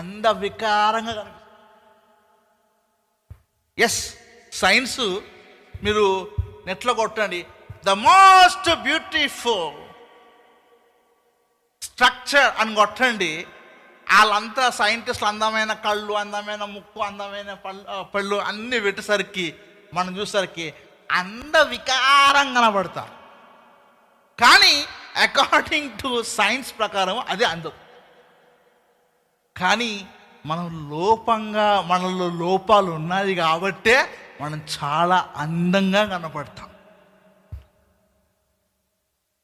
అంద వికారంగా S science మీరు నెట్లో కొట్టండి. ద మోస్ట్ బ్యూటిఫుల్ స్ట్రక్చర్ అని కొట్టండి. వాళ్ళంతా సైంటిస్టులు అందమైన కళ్ళు అందమైన ముక్కు అందమైన పళ్ళు పళ్ళు అన్నీ పెట్టేసరికి మనం చూసేసరికి అంద వికారం కనబడతారు. కానీ అకార్డింగ్ టు సైన్స్ ప్రకారం అది అందం. కానీ మనం లోపంగా మనలో లోపాలు ఉన్నాయి కాబట్టే మనం చాలా అందంగా కనపడతాం.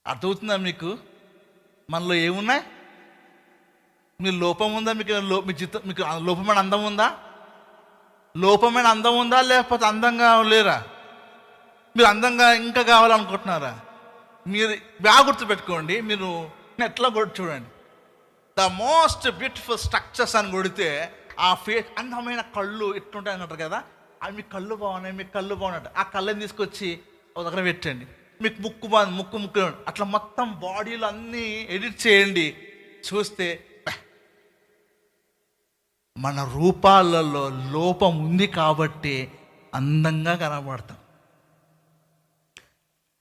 అర్థమవుతుందా మీకు? మనలో ఏమున్నాయి? మీరు లోపం ఉందా? మీకు లో మీ చిత్తం మీకు లోపమైన అందం ఉందా? లోపమైన అందం ఉందా? లేకపోతే అందంగా లేరా? మీరు అందంగా ఇంకా కావాలనుకుంటున్నారా? మీరు బాగా గుర్తుపెట్టుకోండి. మీరు ఎట్లా కూడా చూడండి. ద మోస్ట్ బ్యూటిఫుల్ స్ట్రక్చర్స్ అని కొడితే ఆ ఫేస్ అందమైన కళ్ళు ఇట్లుంటాయి అంటారు కదా? అవి మీ కళ్ళు బాగున్నాయి మీ కళ్ళు బాగున్నట్టు. ఆ కళ్ళని తీసుకొచ్చి ఒక దగ్గర పెట్టండి. మీకు ముక్కు బాగుంది ముక్కు ముక్కు అట్లా మొత్తం బాడీలో అన్నీ ఎడిట్ చేయండి. చూస్తే మన రూపాలలో లోపం ఉంది కాబట్టి అందంగా కనబడతాం.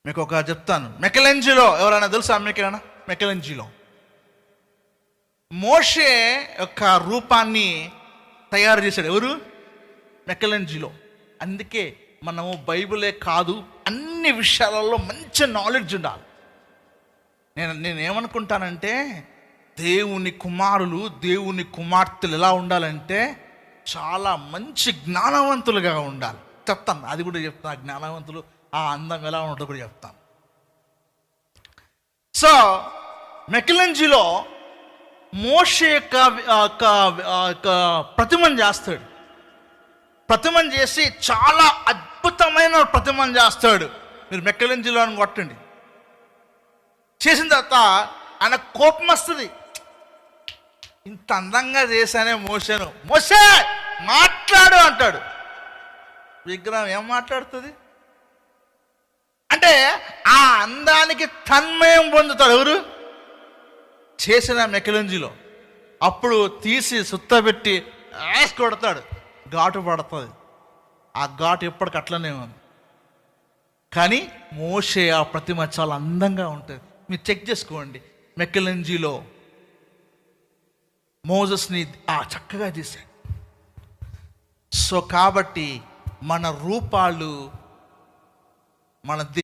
మీకు ఒక చెప్తాను. మెకలెంజిలో ఎవరైనా తెలుసా మీకు ఏమైనా మెకలెంజిలో? మోషే యొక్క రూపాన్ని తయారు చేశాడు. ఎవరు? మెకలెంజిలో. అందుకే మనము బైబిలే కాదు అన్ని విషయాలలో మంచి నాలెడ్జ్ ఉండాలి. నేను నేను ఏమనుకుంటానంటే దేవుని కుమారులు దేవుని కుమార్తెలు ఎలా ఉండాలంటే చాలా మంచి జ్ఞానవంతులుగా ఉండాలి. చెప్తాను. అది కూడా చెప్తాను ఆ జ్ఞానవంతులు ఆ అందం ఎలా ఉంటుందో కూడా చెప్తాను. సో మెకిలంజీలో మోషే యొక్క ప్రతిమను చేస్తాడు. ప్రతిమను చేసి చాలా అద్భుతమైన ప్రతిమను చేస్తాడు. మీరు మెక్కలంజిలో అని కొట్టండి. చేసిన తర్వాత ఆయన కోపం వస్తుంది. ఇంత అందంగా చేశానే మోసాను మోసే మాట్లాడు అంటాడు. విగ్రహం ఏం మాట్లాడుతుంది? అంటే ఆ అందానికి తన్మయం పొందుతాడు ఎవరు? చేసిన మెకలంజిలో. అప్పుడు తీసి సుత్తబెట్టి యాస్ కొడతాడు. ఘాటు పడుతుంది. ఆ ఘాటు ఎప్పటికి అట్లనే ఉంది. కానీ మోషే ఆ ప్రతిమ చాలా అందంగా ఉంటుంది. మీరు చెక్ చేసుకోండి. మెక్కలంజిలో మోజస్ని ఆ చక్కగా తీశాడు. సో కాబట్టి మన రూపాలు మన దే-